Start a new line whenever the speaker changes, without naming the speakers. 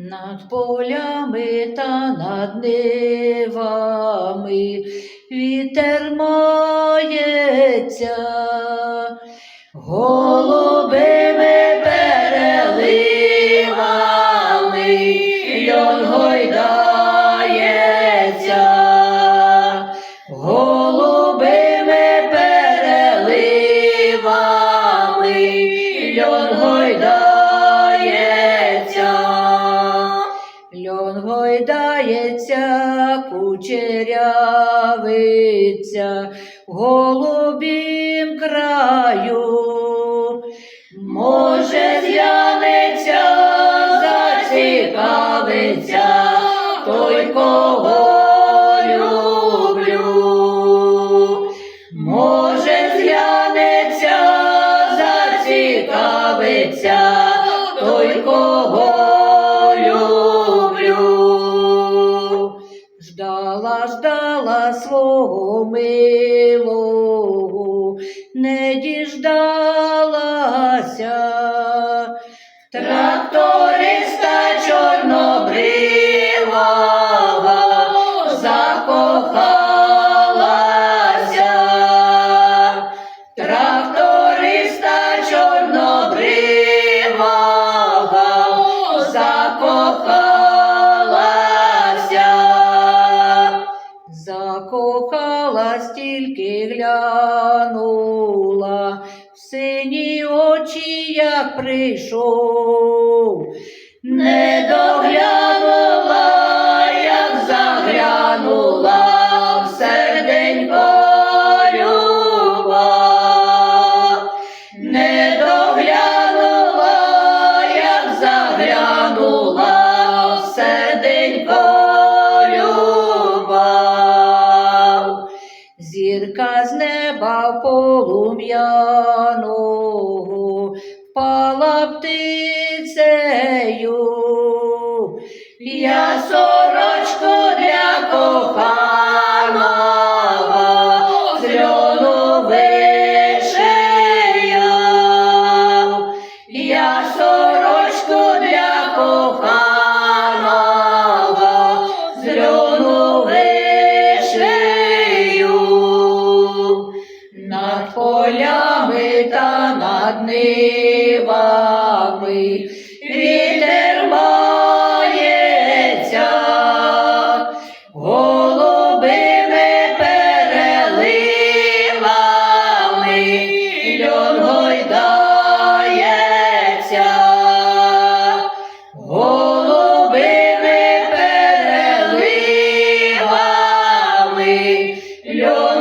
Над полями та над нивами. Вітер мається, Льон гойдається, кучерявиця в голубім краю. Може, свого милого, не діждалася. Тракториста Закохалась стільки глянула. В сині очі, як прийшов, не доглянула, Зірка з неба полум'яного впала птицею. Я сорочку полями та над нивами. Вітер мається, голубими переливами льон гойдається, голубими переливами льон